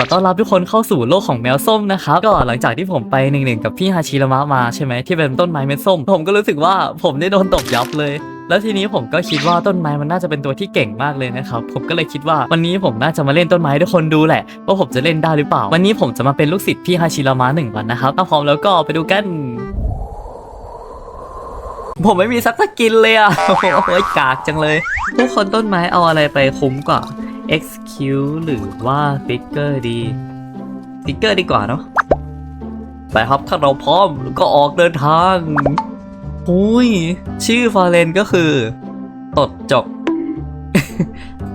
ขอต้อนรับทุกคนเข้าสู่โลกของแมวส้มนะครับ ก็หลังจากที่ผมไปหนึ่งหนึ่งกับพี่ฮาชิรามะมาใช่ไหมที่เป็นต้นไม้เม็ดส้ม ผมก็รู้สึกว่าผมได้โดนตบยับเลยแล้วทีนี้ผมก็คิดว่าต้นไม้มันน่าจะเป็นตัวที่เก่งมากเลยนะครับ ผมก็เลยคิดว่าวันนี้ผมน่าจะมาเล่นต้นไม้ให้ทุกคนดูแหละ ว่าผมจะเล่นได้หรือเปล่า วันนี้ผมจะมาเป็นลูกศิษย์พี่ฮาชิรามะหนึ่งวันนะครับถ้าพร้อมแล้วก็ไปดูกัน ผมไม่มีสักสกินเลยอะโอ้โหกากจังเลย ทุกคนต้นไม้เอาอะไรไปคุ้มกว่า execute หรือว่า figure ดี figure ดีกว่าเนาะไปครับถ้าเราพร้อมก็ออกเดินทางอุ้ยชื่อฟอร์เรนก็คือ ตดจบ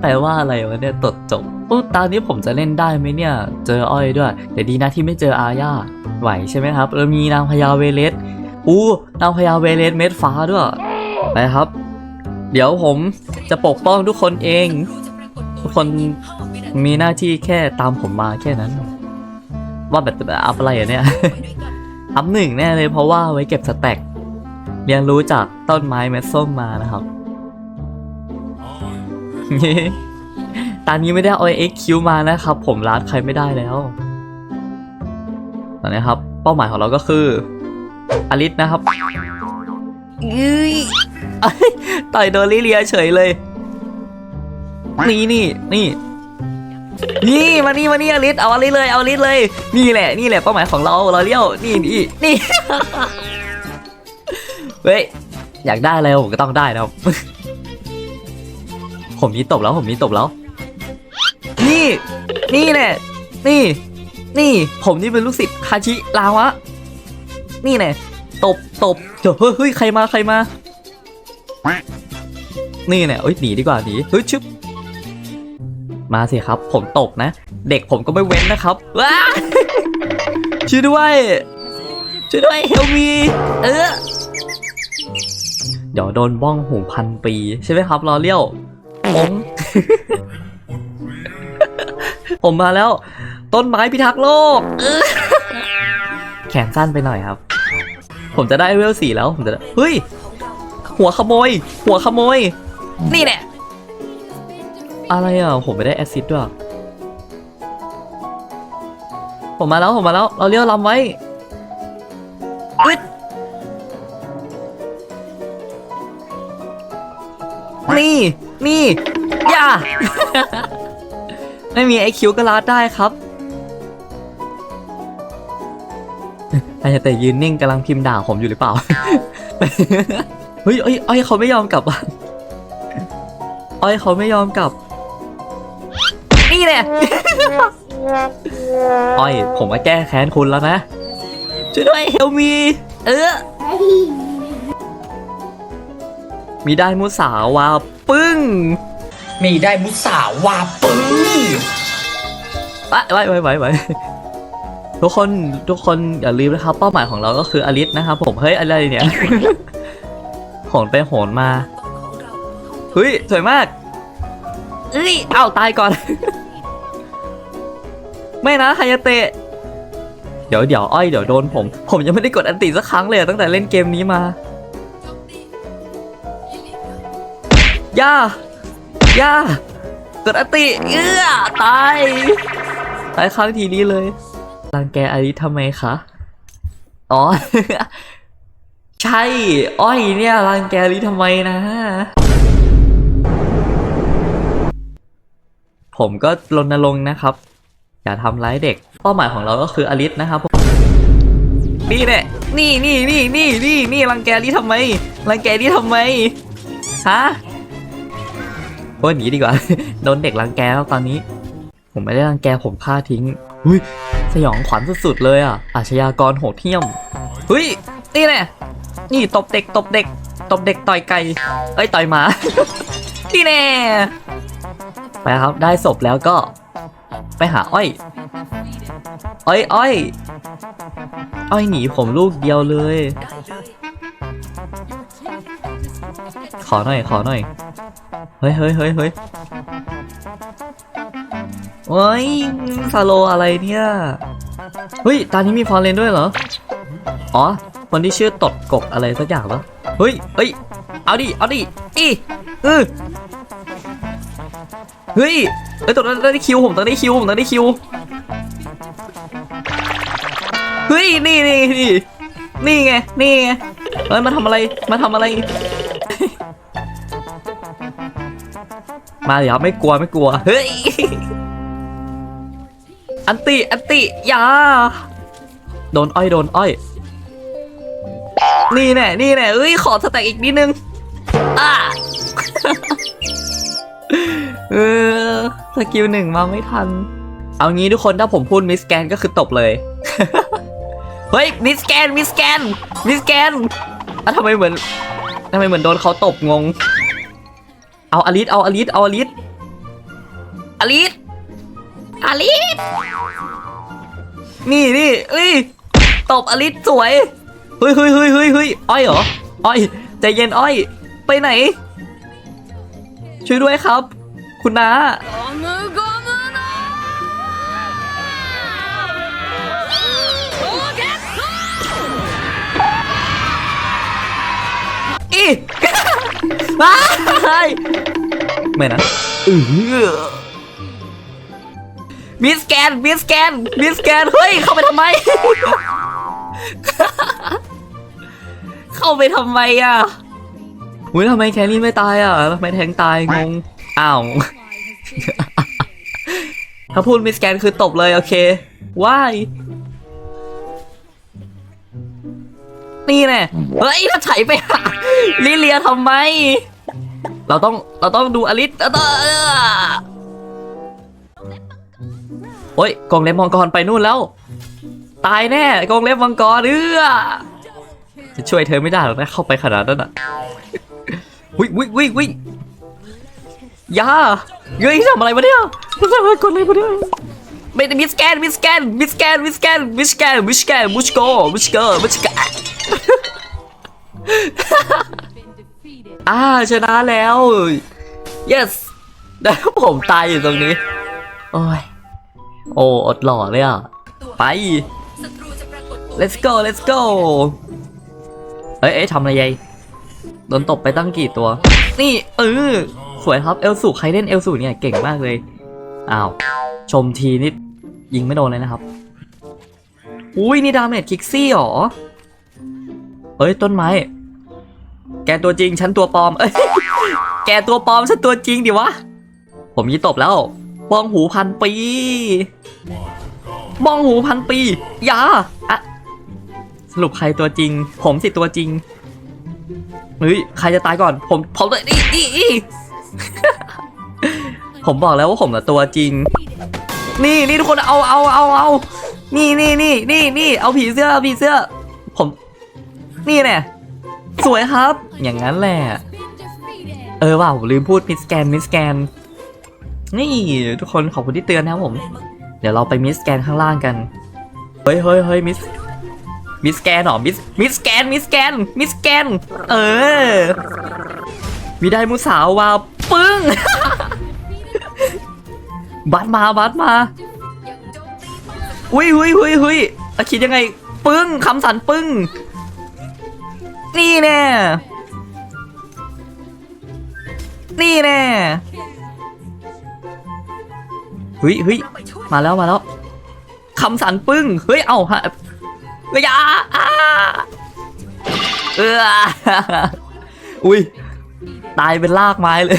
แปลว่าอะไรวะเนี่ยตดจบโอ้ตอนนี้ผมจะเล่นได้ไหมเนี่ย เจออ้อยด้วยแต่ดีนะที่ไม่เจออาญาไหวใช่ไหมครับแล้วมีนางพญาเวเลสอู้นางพญาเวเลสเม็ดฟ้าด้วยไปครับ เดี๋ยวผมจะปกป้องทุกคนเอง ทุกคนมีหน้าที่แค่ตามผมมาแค่นั้น ว่าแบบแบบอัพอะไรอะเนี่ยอัพหนึ่งแน่เลยเพราะว่าไว้เก็บสแต็กเรียนรู้จากต้นไม้เม็ดส้มมานะครับตอนนี้ไม่ได้เอา XQ มานะครับ ผมรัดใครไม่ได้แล้วตอนนี้ครับ เป้าหมายของเราก็คืออลิสนะครับอื้ยเอ้ยต่อยโดนลิเลียเฉยเลย นี่นี่นี่ นี่มานี่มานี่อลิสเอาอลิสเลยเอาอลิสเลย นี่แหละนี่แหละเป้าหมายของเราเราเลี้ยวนี่นี่นี่เฮ้ยอยากได้อะไรผมก็ต้องได้นะครับผมมีตบแล้วผมมีตบแล้ว นี่ นี่แหละนี่ นี่ ผมนี่เป็นลูกศิษย์คาชิลาวะ นี่แน่ตบตบเดี๋ยวเฮ้ยเฮ้ยใครมาใครมา นี่แน่เอ้ยหนีดีกว่าหนีเฮ้ยชึบ มาสิครับ ผมตกนะ เด็กผมก็ไม่เว้นนะครับว้าช่วยด้วย ช่วยด้วยเฮลมีเออเดี๋ยวโดนบ้องหูพันปี ใช่ไหมครับรอเลี้ยวผมผมมาแล้ว ต้นไม้พิทักษ์โลกแขนสั้นไปหน่อยครับ ผมจะได้เวลสี่แล้วผมจะเฮ้ย หัวขโมย หัวขโมย นี่แหละ อะไรอะ ผมไม่ได้แอซซิดด้วย ผมมาแล้ว ผมมาแล้ว เราเลี้ยวลำไว้อึดนี่ นี่อย่า ไม่มีไอคิวก็ลาดได้ครับอาจจะแต่ยืนนิ่งกำลังพิมพ์ด่าผมอยู่หรือเปล่า เฮ้ยเอ้ยเอ้ยเขาไม่ยอมกลับบ้านอ้อยเขาไม่ยอมกลับ นี่แหละอ้อยผมมาแก้แค้นคุณแล้วนะ ช่วยด้วยเฮลมี เออ มีได้มุสาวาปึ้ง มีได้มุสาวาปึ้งไว้ไว้ไว้ไว้ไว้ทุกคนทุกคนอย่าลืมนะครับ เป้าหมายของเราก็คืออลิสนะครับผมเฮ้ยอะไรเนี่ยโหนไปโหนมาเฮ้ยสวยมากเอ้ยเอ้าตายก่อน ไม่นะฮายาเตะ เดี๋ยวเดี๋ยวอ้อยเดี๋ยวโดนผม ผมยังไม่ได้กดอันติสักครั้งเลยตั้งแต่เล่นเกมนี้มา ย่า ย่า กดอันติ เอื้อตาย ตายครั้งทีนี้เลยรังแกอลิทำไมคะ อ๋อ ใช่ อ้อยเนี่ยรังแกอลิทำไมนะผมก็รณรงค์นะครับ อย่าทำร้ายเด็ก เป้าหมายของเราก็คืออลิสนะครับผมนี่แหละนี่นี่นี่นี่นี่นี่รังแกอลิสทำไมรังแกอลิสทำไมฮะโอ้หนีดีกว่าโดนเด็กรังแกแล้วตอนนี้ ผมไม่ได้รังแกผมฆ่าทิ้งหุ้ยสยองขวัญสุดๆเลยอะอาชญากรโหดเหี้ยมเฮ้ยนี่แน่นี่ตบเด็กตบเด็กตบเด็กต่อยไก่เอ้ยต่อยหมานี่แน่ไปครับได้ศพแล้วก็ ไปหาอ้อย อ้อยอ้อยอ้อยหนีผมลูกเดียวเลย ขอหน่อย ขอหน่อย เฮ้ยเฮ้ยเฮ้ยเฮ้ยเฮ้ยฟาโลอะไรเนี่ย เฮ้ยตอนนี้มีฟอร์เรนด้วยเหรอ อ๋อ คนที่ชื่อตดกกอะไรสักอย่างปะเฮ้ยเฮ้ย เอาดิ เอาดิ อีเออ เฮ้ยเอ้ยตอนนั้นได้คิวผมต้องได้คิวผมต้องได้คิวเฮ้ยนี่นี่นี่นี่ไงนี่ไงเฮ้ยมาทำอะไรมาทำอะไร มาเดี๋ยวไม่กลัวไม่กลัวเฮ้ยอันติอันติอย่าโดนอ้อยโดนอ้อย นี่แน่นี่แน่เอ้ยขอสแต็กอีกนิดนึงอะ เออสกิลหนึ่งมาไม่ทัน เอางี้ทุกคนถ้าผมพูดมิสแกนก็คือตบเลย เฮ้ยมิสแกนมิสแกนมิสแกนอะทำไมเหมือนทำไมเหมือนโดนเขาตบงง เอาอลิสเอาอลิสเอาอลิสอลิสอลิสนี่นี่เอ้ยตบอลิสสวยเฮ้ยเฮ้ยเฮ้ยเฮ้ยเฮ้ยอ้อยเหรออ้อยใจเย็นอ้อย ไปไหน ช่วยด้วยครับ คุณน้าอีว้ายไม่นะเออมิสแกนมิสแกนมิสแกนเฮ้ย เข้าไปทำไม เข้าไปทำไมอะ อุ้ยทำไมแครี่ไม่ตายอะทำไมแทงตายงงอ้าว ถ้าพูดมิสแกนคือตบเลย โอเคว้ายนี่แน่เฮ้ยถ้าไถไปหาลิเลียทำไม เราต้องเราต้องดูอลิสเราต้องเออโอ้ยกองเล็บมังกรไปนู่นแล้ว ตายแน่กองเล็บมังกรเออจะช่วยเธอไม่ได้หรอกนะเข้าไปขนาดนั้นอะ วิวิวิวิอยาเฮ้ยทำอะไรมาเนี่ยทำอะไรกดอะไรมาเนี่ยไม่ได้มิสแกนมิสแกนมิสแกนมิสแกนมิสแกนมิสแกนมุชโกมุชโกมุชโกอ่าชนะแล้ว yes แล้วผมตายอยู่ตรงนี้ โอ้ย โอ้อดหล่อเลยอะ ไป let's go let's go เอ้ยเอ้ยทำอะไรยัย โดนตบไปตั้งกี่ตัว นี่เออสวยครับเอลสูใครเล่นเอลสูเนี่ยเก่งมากเลยอ้าวชมทีนิดยิงไม่โดนเลยนะครับ อุ้ยนี่ดาเมจคิกซี่หรอเฮ้ยต้นไม้ แกตัวจริงฉันตัวปลอม เอ้ยแกตัวปลอมฉันตัวจริงดิวะ ผมยี่ตบแล้วบองหูพันปีบองหูพันปี อย่าอะสรุปใครตัวจริง ผมสิตัวจริง เฮ้ยใครจะตายก่อน ผมผมเลยนี่นี่นี่ผมบอกแล้วว่าผมอะตัวจริง นี่นี่ทุกคนเอาเอาเอาเอานี่นี่นี่นี่นี่เอาผีเสื้อเอาผีเสื้อ ผม นี่แน่สวยครับ อย่างนั้นแหละ เออว่ะผมลืมพูดมิสแกนมิสแกน นี่ทุกคนขอบคุณที่เตือนนะครับผม เดี๋ยวเราไปมิสแกนข้างล่างกัน เฮ้ยเฮ้ยเฮ้ยมิส มิสแกนหรอมิสมิสแกนมิสแกนมิสแกน เออ มีได้มุสาวว่าปึ้ง บัสมาบัสมาอุ้ยหุยหุยหุยอะคิดยังไง ปึ้งคำสันปึ้ง นี่แน่นี่แน่เฮ้ยเฮ้ยมาแล้วมาแล้วคำสันปึ้ง เฮ้ย เอา ฮะเฮ้ยอ่อ่าเอออุ้ยตายเป็นลากไม้เลย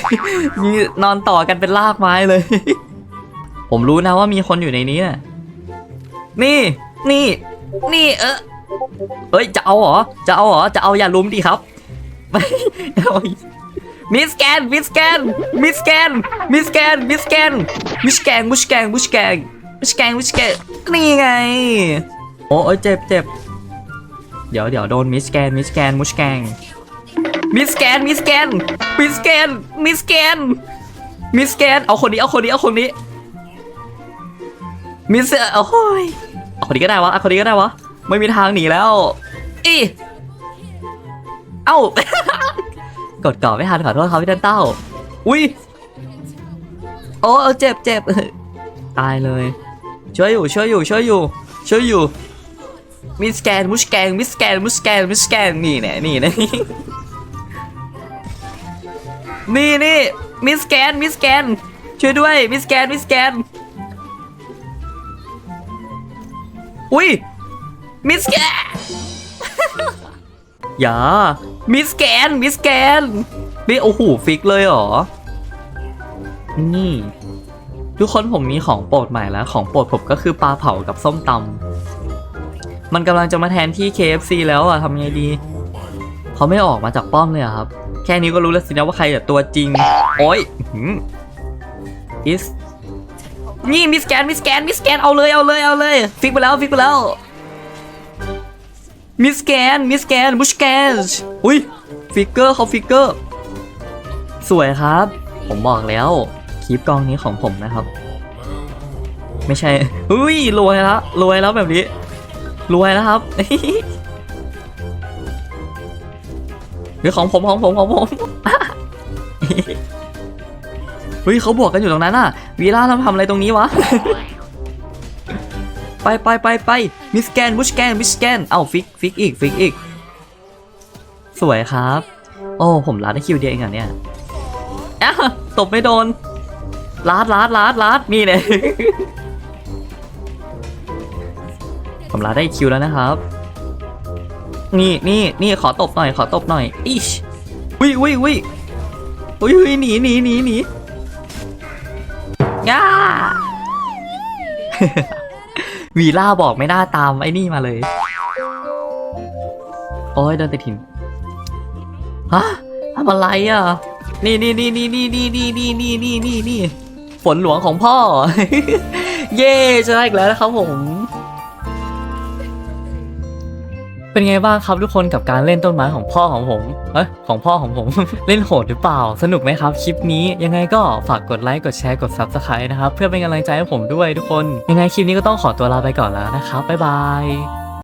มีนอนต่อกันเป็นลากไม้เลย ผมรู้นะว่ามีคนอยู่ในนี้นะนี่ นี่ นี่ เออเอ้ย จะเอาเหรอ จะเอาเหรอ จะเอาอย่าลุมดิครับไม่มิสแกน มิสแกน มิสแกน มิสแกน มิสแกน มิสแกนมุชแกงมุชแกงมุชแกงมุชแกงนี่ไง โอ้ยเจ็บเจ็บเดี๋ยวเดี๋ยวโดนมิสแกนมิสแกนมุชแกงมิสแกนมิสแกนมิสแกนมิสแกนมิสแกนเอาคนนี้เอาคนนี้เอาคนนี้มิสโอ้ยเอาคนนี้ก็ได้วะเอาคนนี้ก็ได้วะไม่มีทางหนีแล้วอีเอ้ากดก่อไม่ทันขอโทษครับพี่ตันเต้า อุ้ยโอ้เอาเจ็บเจ็บตายเลยช่วยอยู่ช่วยอยู่ช่วยอยู่ช่วยอยู่ มิสแกนมุสแกนมิสแกนมุสแกนมิสแกนนี่แน่นี่น่นี่นี่มิสแกนมิสแกนช่วยด้วยมิสแกนมิสแกนอุ้ยมิสแกนอย่ามิสแกนมิสแกนนี่โอ้โหฟิกเลยเหรอนี่ทุกคนผมมีของโปรดใหม่แล้ว ของโปรดผมก็คือปลาเผากับส้มตำ มันกำลังจะมาแทนที่ KFC แล้วอะทำไงดี เขาไม่ออกมาจากป้อมเลยอะครับ แค่นี้ก็รู้แล้วสินะว่าใครอะตัวจริง โอ้ยอิสนี่มิสแกนมิสแกนมิสแกนเอาเลยเอาเลยเอาเลยฟิกไปแล้วฟิกไปแล้วมิสแกนมิสแกนบุชแกนอุ้ยฟิกเกอร์เขาฟิกเกอร์ สวยครับ ผมบอกแล้วคลิปกองนี้ของผมนะครับ ไม่ใช่อุ้ยรวยแล้วรวยแล้วแบบนี้ รวยแล้วครับหรือของผมของผมของผมเฮ้ยเขาบวกกันอยู่ตรงนั้นน่ะ วีล่าเราทำอะไรตรงนี้วะ ไปไปไปไปมิสแกนบุชแกนมิสแกน เอ้าฟิกฟิกอีกฟิกอีก สวยครับ โอ้ผมลาดได้คิวเดียวเองเหรอเนี่ยอ้ตบไม่โดนลาดลาดลาดลาดนี่เลย ผมลาได้คิวแล้วนะครับ นี่นี่นี่ขอตบหน่อย ขอตบหน่อยอิชวิวิวิวิวิหนีหนีหนีหนีง่าวีล่าบอกไม่น่าตามไอ้นี่มาเลย โอ้ยโดนติดหินฮะทำอะไรอะนี่นี่นี่นี่นี่นี่นี่นี่นี่นี่นี่นี่ฝนหลวงของพ่อ เย่ชนะอีกแล้วนะครับผม เป็นไงบ้างครับทุกคนกับการเล่นต้นไม้ของพ่อของผม เอ้ยของพ่อของผม เล่นโหดหรือเปล่า สนุกไหมครับคลิปนี้ยังไงก็ฝากกดไลค์กดแชร์กด Subscribe นะครับ เพื่อเป็นกำลังใจให้ผมด้วยทุกคน ยังไงคลิปนี้ก็ต้องขอตัวลาไปก่อนแล้วนะครับบ๊ายบาย